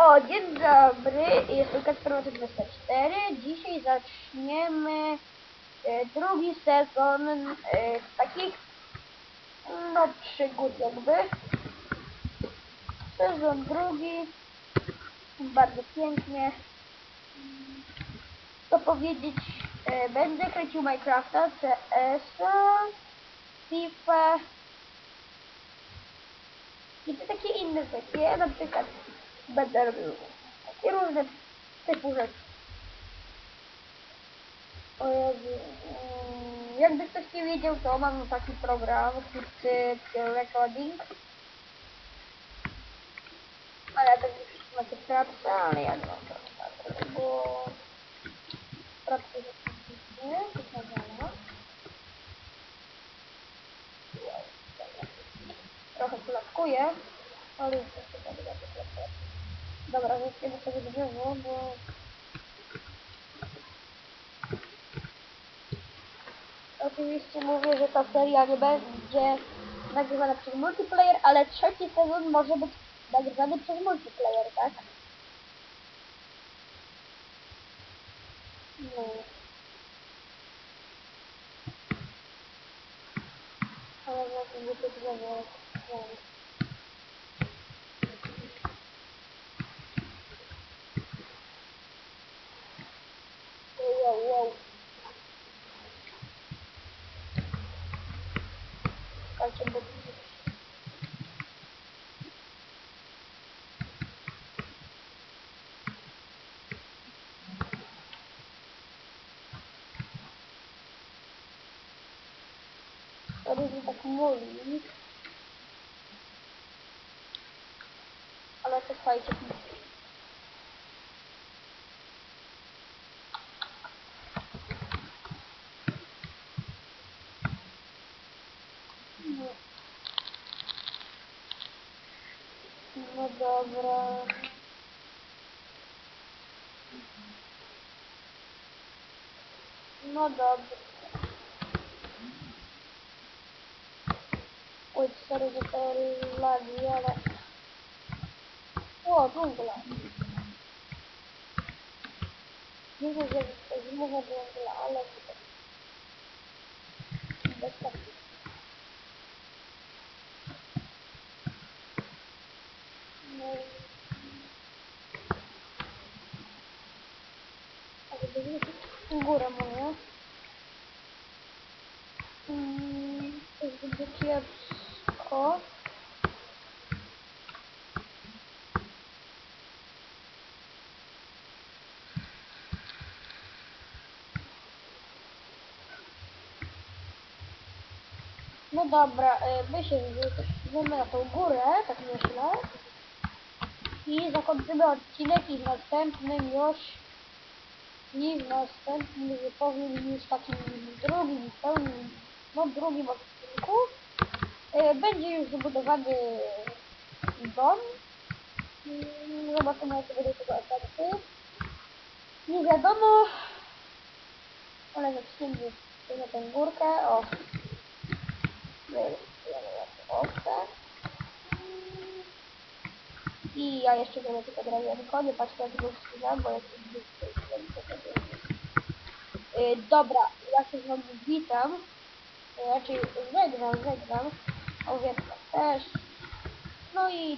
O, dzień dobry, jestem Kasper 24. Dzisiaj zaczniemy e, drugi sezon e, takich no przygód jakby. Sezon drugi. Bardzo pięknie. Co powiedzieć, e, będę kręcił Minecrafta, CS-a, FIFA i te takie inne. Ja na przykład będę robił takie różne typu rzeczy. O Jezu. mm, Jakby ktoś nie wiedział, to mam taki program, Cyk Recording. Ale tak już macie pracę, ale ja nie mam pracy, bo pracy nie. Trochę klatkuję, ale już się tak klatkować. Dobra, zetniemy sobie drzewo, bo... Oczywiście mówię, że ta seria nie będzie nagrywana przez multiplayer, ale trzeci sezon może być nagrywany przez multiplayer, tak? No. Ale właśnie nie to drzewo. Czekajcie, bo... To jest tak mówi. Ale to słuchajcie. No. No dobra. No dobra. Oj, sorry za te lagi, ale... O, dżungla. Nie wiem, że to jest zimowa dżungla, ale... Bez takich. No i... Górę moja. Mm, to będzie kiepsko. No dobra, y, my się zrzucimy na tą górę, tak myślę. I zakończymy odcinek i w następnym już i w następnym powiem już takim drugim pełnym, no drugim odcinku y, będzie już zbudowany dom. Mm, Zobaczymy jakie będą tego efekty. Nie wiadomo, ale zacznijmy na tę górkę. O. I ja jeszcze biorę tylko drewienko, nie jak go wstrzymam, bo jest yy, Dobra, ja się z wami witam. Yy, Raczej żegnam, żegnam. Owieczka też. No i